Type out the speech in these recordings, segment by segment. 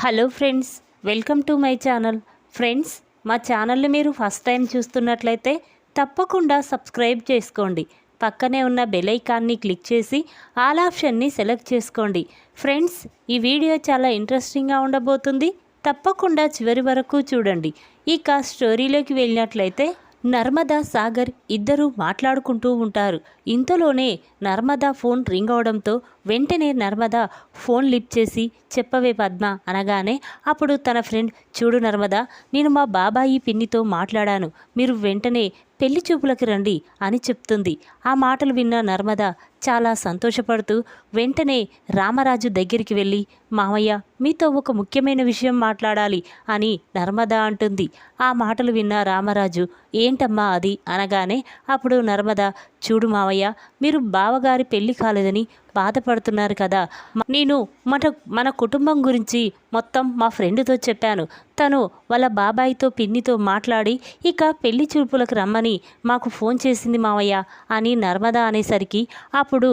Hello friends welcome to my channel. Friends మా ఛానల్ని మీరు ఫస్ట్ టైం చూస్తున్నట్లయితే తప్పకుండా సబ్స్క్రైబ్ చేసుకోండి. పక్కనే ఉన్న బెల్ ఐకాన్ని క్లిక్ చేసి ఆల్ ఆప్షన్ని సెలెక్ట్ చేసుకోండి. ఫ్రెండ్స్ ఈ వీడియో చాలా ఇంట్రెస్టింగ్గా ఉండబోతుంది. తప్పకుండా చివరి వరకు చూడండి. ఇక స్టోరీలోకి వెళ్ళినట్లయితే నర్మదా సాగర్ ఇద్దరూ మాట్లాడుకుంటూ ఉంటారు. ఇంతలోనే నర్మదా ఫోన్ రింగ్ అవడంతో వెంటనే నర్మదా ఫోన్ లిఫ్ట్ చేసి చెప్పవే పద్మ అనగానే అప్పుడు తన ఫ్రెండ్ చూడు నర్మదా నేను మా బాబాయి పిన్నితో మాట్లాడాను మీరు వెంటనే పెళ్ళి చూపులకు రండి అని చెప్తుంది. ఆ మాటలు విన్న నర్మద చాలా సంతోషపడుతూ వెంటనే రామరాజు దగ్గరికి వెళ్ళి మామయ్య మీతో ఒక ముఖ్యమైన విషయం మాట్లాడాలి అని నర్మద అంటుంది. ఆ మాటలు విన్న రామరాజు ఏంటమ్మా అది? అనగానే అప్పుడు నర్మద చూడు మావయ్య మీరు బావగారి పెళ్ళి కాలేదని బాధపడుతున్నారు కదా. నేను మన మన కుటుంబం గురించి మొత్తం మా ఫ్రెండ్తో చెప్పాను. తను వాళ్ళ బాబాయితో పిన్నితో మాట్లాడి ఇక పెళ్ళి చూపులకు రమ్మని మాకు ఫోన్ చేసింది మావయ్య అని నర్మద అనేసరికి అప్పుడు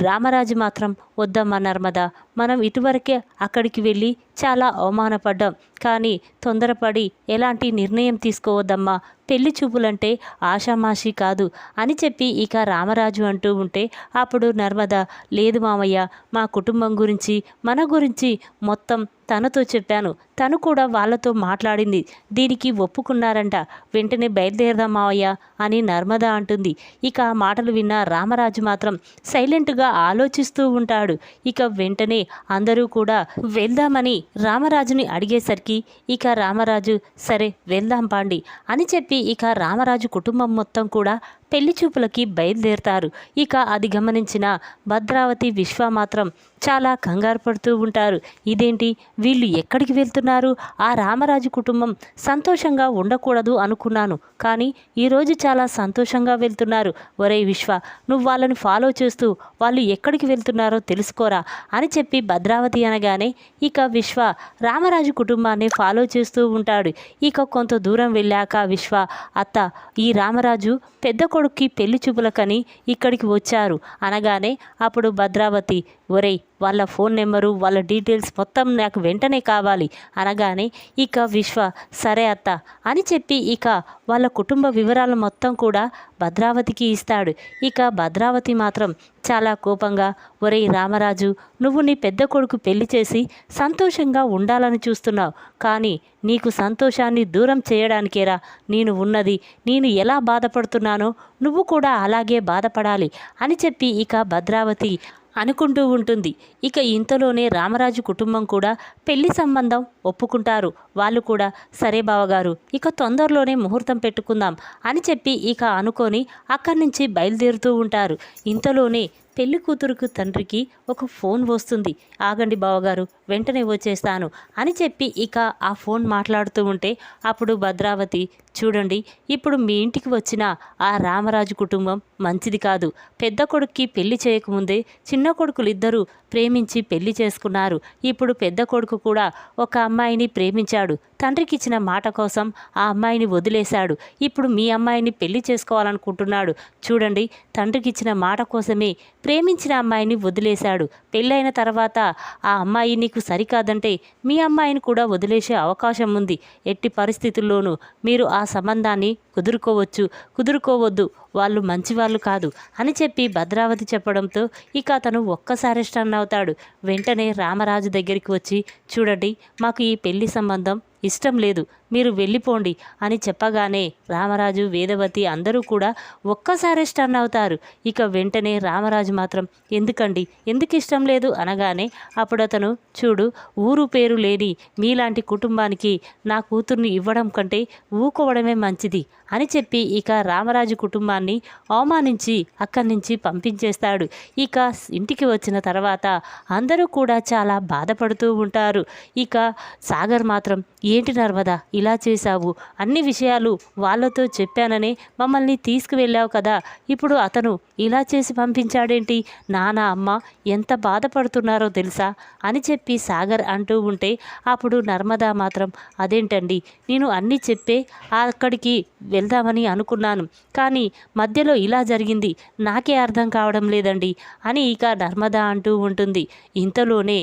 రామరాజు మాత్రం వద్దమ్మా నర్మద మనం ఇటువరకే అక్కడికి వెళ్ళి చాలా అవమానపడ్డాం. కానీ తొందరపడి ఎలాంటి నిర్ణయం తీసుకోవద్దమ్మా. పెళ్ళి చూపులంటే ఆషామాషి కాదు అని చెప్పి ఇక రామరాజు అంటూ ఉంటే అప్పుడు నర్మద లేదు మామయ్య మా కుటుంబం గురించి మన గురించి మొత్తం తనతో చెప్పాను. తను కూడా వాళ్ళతో మాట్లాడింది. దీనికి ఒప్పుకున్నారంట. వెంటనే బయలుదేరదాం మావయ్య అని నర్మద అంటుంది. ఇక ఆ మాటలు విన్న రామరాజు మాత్రం సైలెంట్గా ఆలోచిస్తూ ఉంటాడు. ఇక వెంటనే అందరూ కూడా వెళ్దామని రామరాజుని అడిగేసరికి ఇక రామరాజు సరే వెళ్దాం పాండి అని చెప్పి ఇక రామరాజు కుటుంబం మొత్తం కూడా పెళ్ళి చూపులకి బయలుదేరుతారు. ఇక అది గమనించిన భద్రావతి విశ్వ మాత్రం చాలా కంగారు పడుతూ ఉంటారు. ఇదేంటి? వీళ్ళు ఎక్కడికి వెళ్తున్నారు? ఆ రామరాజు కుటుంబం సంతోషంగా ఉండకూడదు అనుకున్నాను. కానీ ఈరోజు చాలా సంతోషంగా వెళ్తున్నారు. ఒరే విశ్వ నువ్వు వాళ్ళని ఫాలో చేస్తూ వాళ్ళు ఎక్కడికి వెళ్తున్నారో తెలుసుకోరా అని చెప్పి భద్రావతి అనగానే ఇక విశ్వ రామరాజు కుటుంబాన్ని ఫాలో చేస్తూ ఉంటాడు. ఇక కొంత దూరం వెళ్ళాక విశ్వ అత్త ఈ రామరాజు పెద్ద కొడుక్కి పెళ్ళి చూపులకని ఇక్కడికి వచ్చారు. అనగానే అప్పుడు భద్రావతి ఒరేయ్ వాళ్ళ ఫోన్ నెంబరు వాళ్ళ డీటెయిల్స్ మొత్తం నాకు వెంటనే కావాలి. అనగానే ఇక విశ్వ సరే అత్త అని చెప్పి ఇక వాళ్ళ కుటుంబ వివరాలు మొత్తం కూడా భద్రావతికి ఇస్తాడు. ఇక భద్రావతి మాత్రం చాలా కోపంగా ఒరేయ్ రామరాజు నువ్వు నీ పెద్ద కొడుకు పెళ్ళి చేసి సంతోషంగా ఉండాలని చూస్తున్నావు. కానీ నీకు సంతోషాన్ని దూరం చేయడానికేరా నేను ఉన్నది నేను ఎలా బాధపడుతున్నానో నువ్వు కూడా అలాగే బాధపడాలి అని చెప్పి ఇక భద్రావతి అనుకుంటూ ఉంటుంది. ఇక ఇంతలోనే రామరాజు కుటుంబం కూడా పెళ్ళి సంబంధం ఒప్పుకుంటారు. వాళ్ళు కూడా సరే బావగారు ఇక తొందరలోనే ముహూర్తం పెట్టుకుందాం అని చెప్పి ఇక అనుకొని అక్కడి నుంచి బయలుదేరుతూ ఉంటారు. ఇంతలోనే పెళ్ళి కూతురుకు తండ్రికి ఒక ఫోన్ వస్తుంది. ఆగండి బావగారు వెంటనే వచ్చేస్తాను అని చెప్పి ఇక ఆ ఫోన్ మాట్లాడుతూ ఉంటే అప్పుడు భద్రావతి చూడండి ఇప్పుడు మీ ఇంటికి వచ్చిన ఆ రామరాజు కుటుంబం మంచిది కాదు. పెద్ద కొడుక్కి పెళ్ళి చేయకముందే చిన్న కొడుకులు ఇద్దరూ ప్రేమించి పెళ్ళి చేసుకున్నారు. ఇప్పుడు పెద్ద కొడుకు కూడా ఒక అమ్మాయిని ప్రేమించాడు. తండ్రికి ఇచ్చిన మాట కోసం ఆ అమ్మాయిని వదిలేశాడు. ఇప్పుడు మీ అమ్మాయిని పెళ్ళి చేసుకోవాలనుకుంటున్నాడు. చూడండి తండ్రికి ఇచ్చిన మాట కోసమే ప్రేమించిన అమ్మాయిని వదిలేశాడు. పెళ్ళైన తర్వాత ఆ అమ్మాయి నీకు సరికాదంటే మీ అమ్మాయిని కూడా వదిలేసే అవకాశం ఉంది. ఎట్టి పరిస్థితుల్లోనూ మీరు ఆ సంబంధాన్ని కుదురుకోవచ్చు. కుదురుకోవద్దు. వాళ్ళు మంచివాళ్ళు కాదు అని చెప్పి భద్రావతి చెప్పడంతో ఇక అతను ఒక్కసారి స్టన్ అవుతాడు. వెంటనే రామరాజు దగ్గరికి వచ్చి చూడండి మాకు ఈ పెళ్ళి సంబంధం ఇష్టం లేదు మీరు వెళ్ళిపోండి అని చెప్పగానే రామరాజు వేదవతి అందరూ కూడా ఒక్కసారే స్టన్ అవుతారు. ఇక వెంటనే రామరాజు మాత్రం ఎందుకండి? ఎందుకు ఇష్టం లేదు? అనగానే అప్పుడు అతను చూడు ఊరు పేరు లేని మీలాంటి కుటుంబానికి నా కూతుర్ని ఇవ్వడం కంటే ఊకోవడమే మంచిది అని చెప్పి ఇక రామరాజు కుటుంబాన్ని అవమానించి అక్కడి నుంచి పంపించేస్తాడు. ఇక ఇంటికి వచ్చిన తర్వాత అందరూ కూడా చాలా బాధపడుతూ ఉంటారు. ఇక సాగర్ మాత్రం ఏంటి నర్మదా? ఇలా చేశావు. అన్ని విషయాలు వాళ్ళతో చెప్పాననే మమ్మల్ని తీసుకువెళ్ళావు కదా. ఇప్పుడు అతను ఇలా చేసి పంపించాడేంటి? నాన్న అమ్మ ఎంత బాధపడుతున్నారో తెలుసా? అని చెప్పి సాగర్ అంటూ ఉంటే అప్పుడు నర్మదా మాత్రం అదేంటండి? నేను అన్నీ చెప్పే అక్కడికి వెళ్దామని అనుకున్నాను. కానీ మధ్యలో ఇలా జరిగింది. నాకే అర్థం కావడం లేదండి అని ఇక నర్మదా అంటూ ఉంటుంది. ఇంతలోనే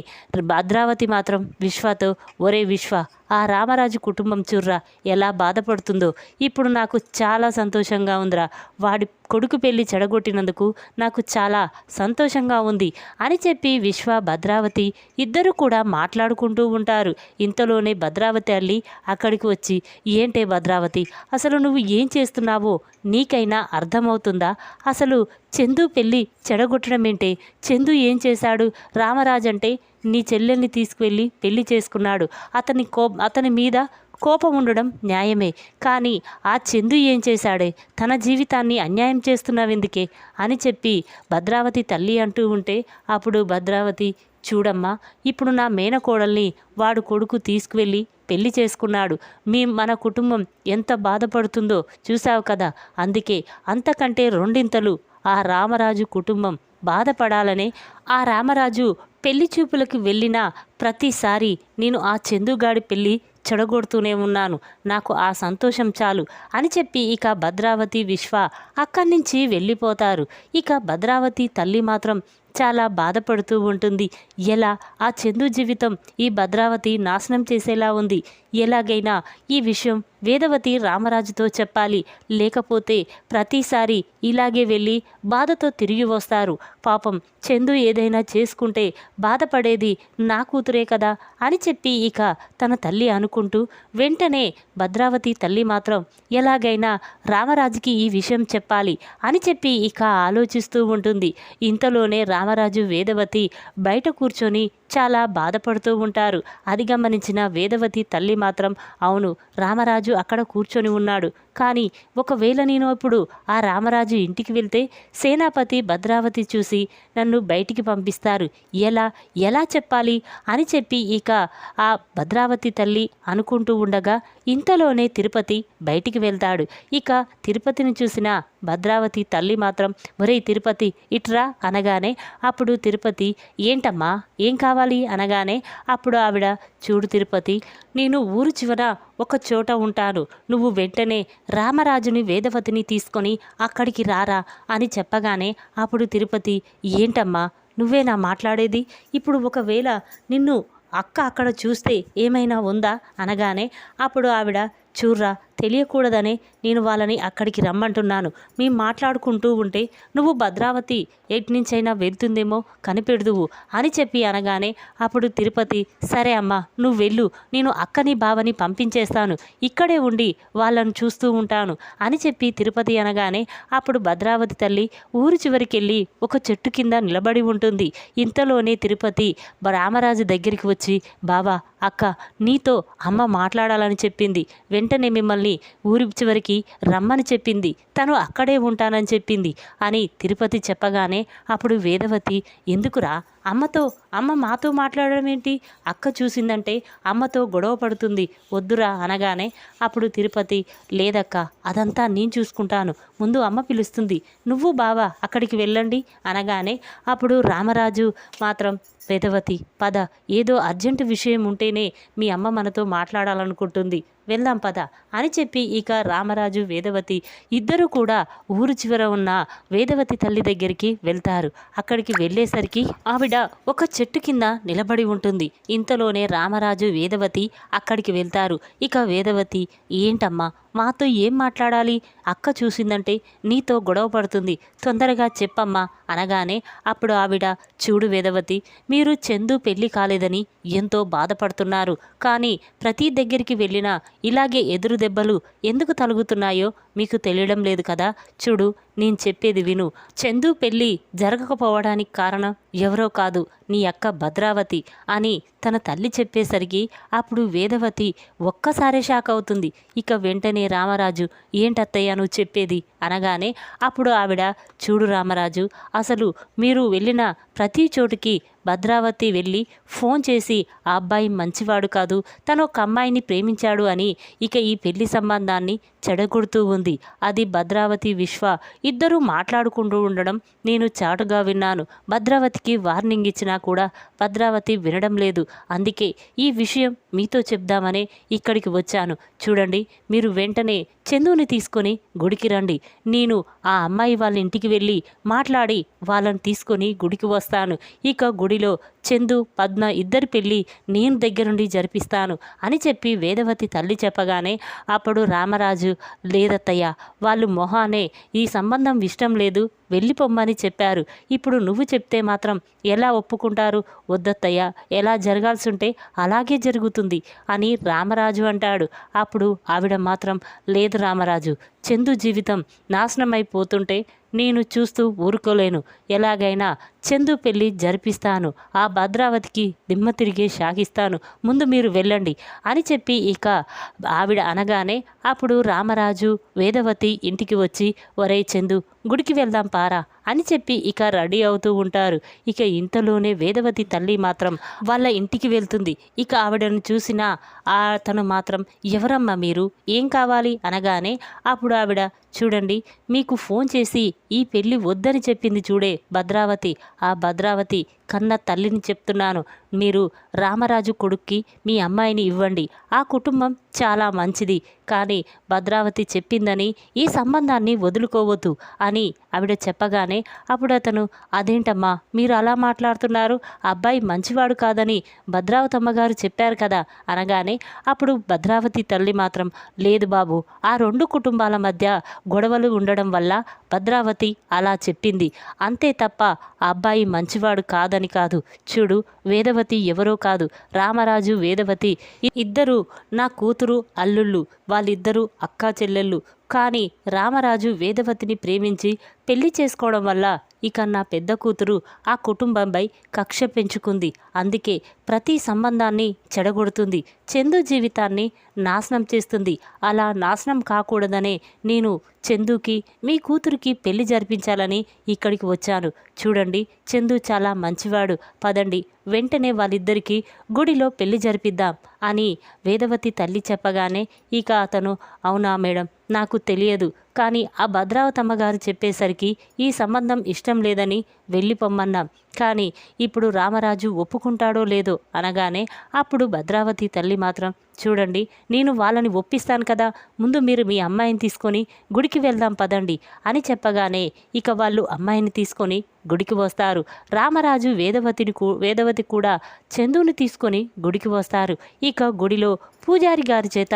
భద్రావతి మాత్రం విశ్వతో ఒరే విశ్వ ఆ రామరాజు కుటుంబం చూర్రా ఎలా బాధపడుతుందో. ఇప్పుడు నాకు చాలా సంతోషంగా ఉందిరా. వాడి కొడుకు పెళ్ళి చెడగొట్టినందుకు నాకు చాలా సంతోషంగా ఉంది అని చెప్పి విశ్వ భద్రావతి ఇద్దరు కూడా మాట్లాడుకుంటూ ఉంటారు. ఇంతలోనే భద్రావతి అల్లి అక్కడికి వచ్చి ఏంటే భద్రావతి అసలు నువ్వు ఏం చేస్తున్నావో నీకైనా అర్థమవుతుందా? అసలు చందు పెళ్ళి చెడగొట్టడం ఏంటే చందు ఏం చేశాడు? రామరాజంటే నీ చెల్లెల్ని తీసుకువెళ్ళి పెళ్ళి చేసుకున్నాడు. అతని కో అతని మీద కోపం ఉండడం న్యాయమే. కానీ ఆ చందు ఏం చేశాడే? తన జీవితాన్ని అన్యాయం చేస్తున్నావెందుకే? అని చెప్పి భద్రావతి తల్లి అంటూ ఉంటే అప్పుడు భద్రావతి చూడమ్మా ఇప్పుడు నా మేనకోడల్ని వాడు కొడుకు తీసుకువెళ్ళి పెళ్ళి చేసుకున్నాడు. మీ మన కుటుంబం ఎంత బాధపడుతుందో చూసావు కదా? అందుకే అంతకంటే రెండింతలు ఆ రామరాజు కుటుంబం బాధపడాలనే ఆ రామరాజు పెళ్ళి చూపులకు వెళ్ళిన ప్రతిసారి నేను ఆ చందుగాడి పెళ్ళి చెడగొడుతూనే ఉన్నాను. నాకు ఆ సంతోషం చాలు అని చెప్పి ఇక భద్రావతి విశ్వ అక్కడి నుంచి వెళ్ళిపోతారు. ఇక భద్రావతి తల్లి మాత్రం చాలా బాధపడుతూ ఉంటుంది. ఎలా? ఆ చందు జీవితం ఈ భద్రావతి నాశనం చేసేలా ఉంది. ఎలాగైనా ఈ విషయం వేదవతి రామరాజుతో చెప్పాలి. లేకపోతే ప్రతిసారి ఇలాగే వెళ్ళి బాధతో తిరిగి వస్తారు. పాపం చందు ఏదైనా చేసుకుంటే బాధపడేది నా కూతురే కదా అని చెప్పి ఇక తన తల్లి అనుకుంటూ వెంటనే భద్రావతి తల్లి మాత్రం ఎలాగైనా రామరాజుకి ఈ విషయం చెప్పాలి అని చెప్పి ఇక ఆలోచిస్తూ ఉంటుంది. ఇంతలోనే రా రామరాజు వేదవతి బయట కూర్చొని చాలా బాధపడుతూ ఉంటారు. అది గమనించిన వేదవతి తల్లి మాత్రం అవును రామరాజు అక్కడ కూర్చొని ఉన్నాడు. కానీ ఒకవేళ నేను ఇప్పుడు ఆ రామరాజు ఇంటికి వెళ్తే సేనాపతి భద్రావతి చూసి నన్ను బయటికి పంపిస్తారు. ఎలా ఎలా చెప్పాలి? అని చెప్పి ఇక ఆ భద్రావతి తల్లి అనుకుంటూ ఉండగా ఇంతలోనే తిరుపతి బయటికి వెళ్తాడు. ఇక తిరుపతిని చూసిన భద్రావతి తల్లి మాత్రం ఒరే తిరుపతి ఇట్రా అనగానే అప్పుడు తిరుపతి ఏంటమ్మా ఏం కావాలి? అనగానే అప్పుడు ఆవిడ చూడు తిరుపతి నేను ఊరు చివర ఒక చోట ఉంటాను. నువ్వు వెంటనే రామరాజుని వేదవతిని తీసుకొని అక్కడికి రారా అని చెప్పగానే అప్పుడు తిరుపతి ఏంటమ్మా నువ్వేనా మాట్లాడేది? ఇప్పుడు ఒకవేళ నిన్ను అక్క అక్కడ చూస్తే ఏమైనా ఉందా? అనగానే అప్పుడు ఆవిడ చూర్రా తెలియకూడదనే నేను వాళ్ళని అక్కడికి రమ్మంటున్నాను. మేము మాట్లాడుకుంటూ ఉంటే నువ్వు భద్రావతి ఎట్నుంచైనా వెళ్తుందేమో కనిపెడుదువు అని చెప్పి అనగానే అప్పుడు తిరుపతి సరే అమ్మా నువ్వు వెళ్ళు నేను అక్కని బావని పంపించేస్తాను ఇక్కడే ఉండి వాళ్ళను చూస్తూ ఉంటాను అని చెప్పి తిరుపతి అనగానే అప్పుడు భద్రావతి తల్లి ఊరు చివరికెళ్ళి ఒక చెట్టు కింద నిలబడి ఉంటుంది. ఇంతలోనే తిరుపతి రామరాజు దగ్గరికి వచ్చి బావా అక్క నీతో అమ్మ మాట్లాడాలని చెప్పింది. వెంటనే మిమ్మల్ని ఊరి చివరికి రమ్మని చెప్పింది. తను అక్కడే ఉంటానని చెప్పింది అని తిరుపతి చెప్పగానే అప్పుడు వేదవతి ఎందుకురా? అమ్మతో అమ్మ మాతో మాట్లాడడం ఏంటి? అక్క చూసిందంటే అమ్మతో గొడవ పడుతుంది. వద్దురా అనగానే అప్పుడు తిరుపతి లేదక్క అదంతా నేను చూసుకుంటాను. ముందు అమ్మ పిలుస్తుంది. నువ్వు బావా అక్కడికి వెళ్ళండి. అనగానే అప్పుడు రామరాజు మాత్రం వేదవతి పద. ఏదో అర్జెంటు విషయం ఉంటేనే మీ అమ్మ మనతో మాట్లాడాలనుకుంటుంది. వెళ్దాం పద అని చెప్పి ఇక రామరాజు వేదవతి ఇద్దరు కూడా ఊరు చివర ఉన్న వేదవతి తల్లి దగ్గరికి వెళ్తారు. అక్కడికి వెళ్ళేసరికి ఆవిడ ఒక చెట్టు కింద నిలబడి ఉంటుంది. ఇంతలోనే రామరాజు వేదవతి అక్కడికి వెళ్తారు. ఇక వేదవతి ఏంటమ్మా మాతో ఏం మాట్లాడాలి? అక్క చూసిందంటే నీతో గొడవ పడుతుంది. తొందరగా చెప్పమ్మా అనగానే అప్పుడు ఆవిడ చూడు వేదవతి మీరు చందు పెళ్ళి కాలేదని ఎంతో బాధపడుతున్నారు. కానీ ప్రతి దగ్గరికి వెళ్ళినా ఇలాగే ఎదురు దెబ్బలు ఎందుకు తలుగుతున్నాయో మీకు తెలియడం లేదు కదా. చూడు నేను చెప్పేది విను. చందు పెళ్ళి జరగకపోవడానికి కారణం ఎవరో కాదు నీ అక్క భద్రావతి అని తన తల్లి చెప్పేసరికి అప్పుడు వేదవతి ఒక్కసారే షాక్ అవుతుంది. ఇక వెంటనే రామరాజు ఏంటత్తయ్య నువ్వు చెప్పేది? అనగానే అప్పుడు ఆవిడ చూడు రామరాజు అసలు మీరు వెళ్ళిన ప్రతి చోటుకి భద్రావతి వెళ్ళి ఫోన్ చేసి ఆ అబ్బాయి మంచివాడు కాదు తను ఒక అమ్మాయిని ప్రేమించాడు అని ఇక ఈ పెళ్ళి సంబంధాన్ని చెడగొడుతూ ఉంది. అది భద్రావతి విశ్వ. ఇద్దరూ మాట్లాడుకుంటూ ఉండడం నేను చాటుగా విన్నాను. భద్రావతికి వార్నింగ్ ఇచ్చినా కూడా భద్రావతి వినడం లేదు. అందుకే ఈ విషయం మీతో చెప్దామనే ఇక్కడికి వచ్చాను. చూడండి మీరు వెంటనే చందుని తీసుకొని గుడికి రండి. నేను ఆ అమ్మాయి వాళ్ళ ఇంటికి వెళ్ళి మాట్లాడి వాళ్ళని తీసుకొని గుడికి వస్తాను. ఇక గుడిలో చందు పద్మ ఇద్దరి పెళ్ళి నేను దగ్గరుండి జరిపిస్తాను అని చెప్పి వేదవతి తల్లి చెప్పగానే అప్పుడు రామరాజు లేదత్తయ్య వాళ్ళు మొహానే ఈ సంబంధం ఇష్టం లేదు వెళ్ళిపోమ్మని చెప్పారు. ఇప్పుడు నువ్వు చెప్తే మాత్రం ఎలా ఒప్పుకుంటారు? వద్దత్తయ్య ఎలా జరగాల్సి ఉంటే అలాగే జరుగుతుంది అని రామరాజు అంటాడు. అప్పుడు ఆవిడ మాత్రం లేదు రామరాజు చందు జీవితం నాశనమైపోతుంటే నేను చూస్తూ ఊరుకోలేను. ఎలాగైనా చందు పెళ్ళి జరిపిస్తాను. ఆ భద్రావతికి దిమ్మ తిరిగి షాకిస్తాను. ముందు మీరు వెళ్ళండి అని చెప్పి ఇక ఆవిడ అనగానే అప్పుడు రామరాజు వేదవతి ఇంటికి వచ్చి ఒరే చందు గుడికి వెళ్దాం పారా. అని చెప్పి ఇక రెడీ అవుతూ ఉంటారు. ఇక ఇంతలోనే వేదవతి తల్లి మాత్రం వాళ్ళ ఇంటికి వెళ్తుంది. ఇక ఆవిడను చూసిన ఆ తను మాత్రం ఎవరమ్మా మీరు? ఏం కావాలి? అనగానే అప్పుడు ఆవిడ చూడండి మీకు ఫోన్ చేసి ఈ పెళ్ళి వద్దని చెప్పింది చూడే భద్రావతి. ఆ భద్రావతి కన్న తల్లిని చెప్తున్నాను. మీరు రామరాజు కొడుక్కి మీ అమ్మాయిని ఇవ్వండి. ఆ కుటుంబం చాలా మంచిది. కానీ భద్రావతి చెప్పిందని ఈ సంబంధాన్ని వదులుకోవద్దు అని ఆవిడ చెప్పగానే అప్పుడు అతను అదేంటమ్మా మీరు అలా మాట్లాడుతున్నారు? అబ్బాయి మంచివాడు కాదని భద్రావతమ్మ గారు చెప్పారు కదా అనగానే అప్పుడు భద్రావతి తల్లి మాత్రం లేదు బాబు ఆ రెండు కుటుంబాల మధ్య గొడవలు ఉండడం వల్ల భద్రావతి అలా చెప్పింది. అంతే తప్ప ఆ అబ్బాయి మంచివాడు కాదని కాదు. చూడు వేదవతి ఎవరో కాదు. రామరాజు వేదవతి. ఇద్దరు నా కూతురు అల్లుళ్ళు. వాళ్ళిద్దరూ అక్కా చెల్లెళ్ళు. కానీ రామరాజు వేదవతిని ప్రేమించి పెళ్ళి చేసుకోవడం వల్ల ఇక నా పెద్ద కూతురు ఆ కుటుంబంపై కక్ష పెంచుకుంది. అందుకే ప్రతి సంబంధాన్ని చెడగొడుతుంది. చందు జీవితాన్ని నాశనం చేస్తుంది. అలా నాశనం కాకూడదనే నేను చందుకి మీ కూతురికి పెళ్ళి జరిపించాలని ఇక్కడికి వచ్చాను. చూడండి చందు చాలా మంచివాడు. పదండి వెంటనే వాళ్ళిద్దరికీ గుడిలో పెళ్ళి జరిపిద్దాం అని వేదవతి తల్లి చెప్పగానే ఇక అతను అవునా మేడం నాకు తెలియదు. కానీ ఆ భద్రావతమ్మ గారు చెప్పేసరికి ఈ సంబంధం ఇష్టం లేదని వెళ్ళిపోమ్మన్నాం. కానీ ఇప్పుడు రామరాజు ఒప్పుకుంటాడో లేదో అనగానే అప్పుడు భద్రావతి తల్లి మాత్రం చూడండి నేను వాళ్ళని ఒప్పిస్తాను కదా ముందు మీరు మీ అమ్మాయిని తీసుకొని గుడికి వెళ్దాం పదండి అని చెప్పగానే ఇక వాళ్ళు అమ్మాయిని తీసుకొని గుడికి వస్తారు. రామరాజు వేదవతిని వేదవతి కూడా చందుని తీసుకొని గుడికి వస్తారు. ఇక గుడిలో పూజారి గారి చేత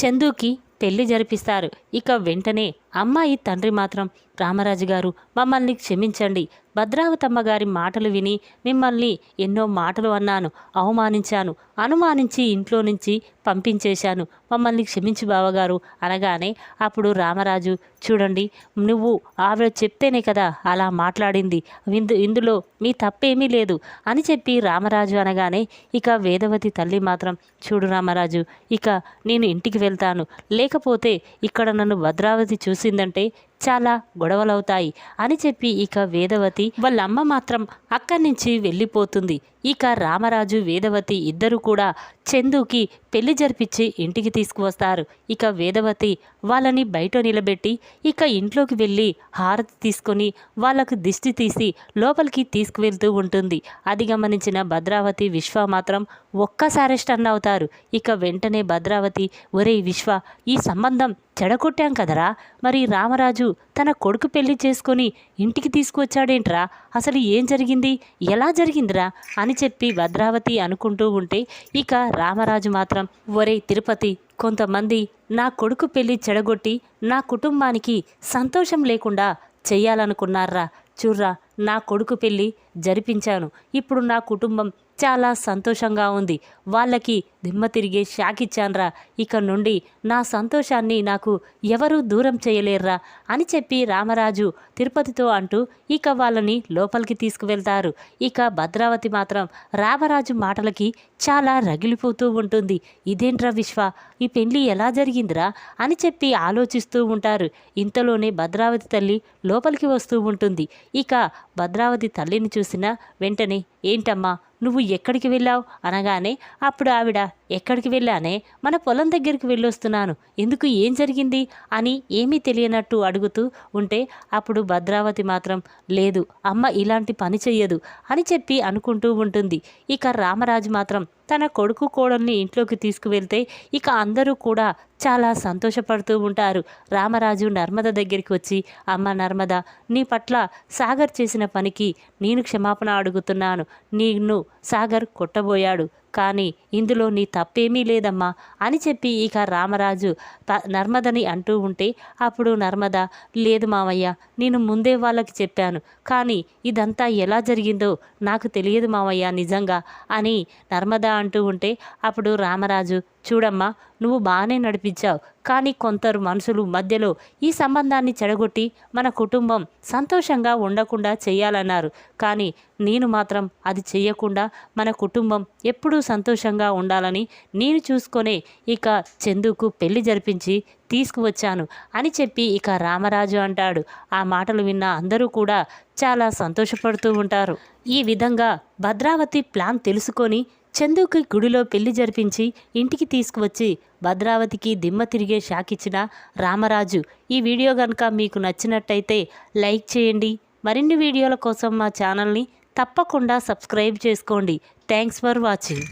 చందుకి పెళ్ళి జరిపిస్తారు. ఇక వెంటనే అమ్మాయి తండ్రి మాత్రం రామరాజు గారు మమ్మల్ని క్షమించండి. భద్రావతమ్మ గారి మాటలు విని మిమ్మల్ని ఎన్నో మాటలు అన్నాను అవమానించాను అనుమానించి ఇంట్లో నుంచి పంపించేశాను. మమ్మల్ని క్షమించి బావగారు అనగానే అప్పుడు రామరాజు చూడండి నువ్వు ఆవిడ చెప్తేనే కదా అలా మాట్లాడింది. ఇందు ఇందులో మీ తప్పేమీ లేదు అని చెప్పి రామరాజు అనగానే ఇక వేదవతి తల్లి మాత్రం చూడు రామరాజు ఇక నేను ఇంటికి వెళ్తాను. లేకపోతే ఇక్కడ నన్ను భద్రావతి తెలిసిందంటే చాలా గొడవలవుతాయి అని చెప్పి ఇక వేదవతి వాళ్ళ అమ్మ మాత్రం అక్కడి నుంచి వెళ్ళిపోతుంది. ఇక రామరాజు వేదవతి ఇద్దరు కూడా చందుకి పెళ్ళి జరిపించి ఇంటికి తీసుకువస్తారు. ఇక వేదవతి వాళ్ళని బయట నిలబెట్టి ఇక ఇంట్లోకి వెళ్ళి హారతి తీసుకొని వాళ్ళకు దిష్టి తీసి లోపలికి తీసుకువెళ్తూ ఉంటుంది. అది గమనించిన భద్రావతి విశ్వ మాత్రం ఒక్కసారి స్టన్ అవుతారు. ఇక వెంటనే భద్రావతి ఒరే విశ్వ ఈ సంబంధం చెడగొట్టాం కదరా? మరి రామరాజు తన కొడుకు పెళ్ళి చేసుకొని ఇంటికి తీసుకువచ్చాడేంట్రా? అసలు ఏం జరిగింది? ఎలా జరిగిందిరా? అని చెప్పి భద్రావతి అనుకుంటూ ఉంటే ఇక రామరాజు మాత్రం ఒరే తిరుపతి కొంతమంది నా కొడుకు పెళ్ళి చెడగొట్టి నా కుటుంబానికి సంతోషం లేకుండా చెయ్యాలనుకున్నారా? చూర్రా నా కొడుకు పెళ్ళి జరిపించాను. ఇప్పుడు నా కుటుంబం చాలా సంతోషంగా ఉంది. వాళ్ళకి దిమ్మ తిరిగే షాక్ ఇచ్చాన్రా. ఇక నుండి నా సంతోషాన్ని నాకు ఎవరూ దూరం చేయలేర్రా అని చెప్పి రామరాజు తిరుపతితో అంటూ ఇక వాళ్ళని లోపలికి తీసుకువెళ్తారు. ఇక భద్రావతి మాత్రం రామరాజు మాటలకి చాలా రగిలిపోతూ ఉంటుంది. ఇదేంట్రా విశ్వ? ఈ పెళ్ళి ఎలా జరిగిందిరా? అని చెప్పి ఆలోచిస్తూ ఉంటారు. ఇంతలోనే భద్రావతి తల్లి లోపలికి వస్తూ ఉంటుంది. ఇక భద్రావతి తల్లిని చూసిన వెంటనే ఏంటమ్మా? నువ్వు ఎక్కడికి వెళ్ళావు? అనగానే అప్పుడు ఆవిడ ఎక్కడికి వెళ్ళానే మన పొలం దగ్గరికి వెళ్ళొస్తున్నాను. ఎందుకు ఏం జరిగింది? అని ఏమీ తెలియనట్టు అడుగుతూ ఉంటే అప్పుడు భద్రావతి మాత్రం లేదు అమ్మ ఇలాంటి పని చెయ్యదు అని చెప్పి అనుకుంటూ ఉంటుంది. ఇక రామరాజు మాత్రం తన కొడుకు కోడల్ని ఇంట్లోకి తీసుకువెళ్తే ఇక అందరూ కూడా చాలా సంతోషపడుతూ ఉంటారు. రామరాజు నర్మద దగ్గరికి వచ్చి అమ్మ నర్మద నీ పట్ల సాగర్ చేసిన పనికి నేను క్షమాపణ అడుగుతున్నాను. నిన్ను సాగర్ కొట్టబోయాడు. కానీ ఇందులో నీ తప్పేమీ లేదమ్మా అని చెప్పి ఇక రామరాజు ప నర్మదని అంటూ ఉంటే అప్పుడు నర్మద లేదు మావయ్య నేను ముందే వాళ్ళకి చెప్పాను కానీ ఇదంతా ఎలా జరిగిందో నాకు తెలియదు మావయ్య నిజంగా అని నర్మద అంటూ ఉంటే అప్పుడు రామరాజు చూడమ్మా నువ్వు బాగానే నడిపించావు. కానీ కొందరు మనుషులు మధ్యలో ఈ సంబంధాన్ని చెడగొట్టి మన కుటుంబం సంతోషంగా ఉండకుండా చేయాలన్నారు కానీ నేను మాత్రం అది చెయ్యకుండా మన కుటుంబం ఎప్పుడూ సంతోషంగా ఉండాలని నేను చూసుకొనే ఇక చందుకు పెళ్ళి జరిపించి తీసుకువచ్చాను అని చెప్పి ఇక రామరాజు అంటాడు. ఆ మాటలు విన్న అందరూ కూడా చాలా సంతోషపడుతూ ఉంటారు. ఈ విధంగా భద్రావతి ప్లాన్ తెలుసుకొని చందుకి గుడిలో పెళ్ళి జరిపించి ఇంటికి తీసుకువచ్చి భద్రావతికి దిమ్మ తిరిగే షాకిచ్చిన రామరాజు. ఈ వీడియో కనుక మీకు నచ్చినట్టయితే లైక్ చేయండి. మరిన్ని వీడియోల కోసం మా ఛానల్ని తప్పకుండా సబ్స్క్రైబ్ చేసుకోండి. Thanks for watching.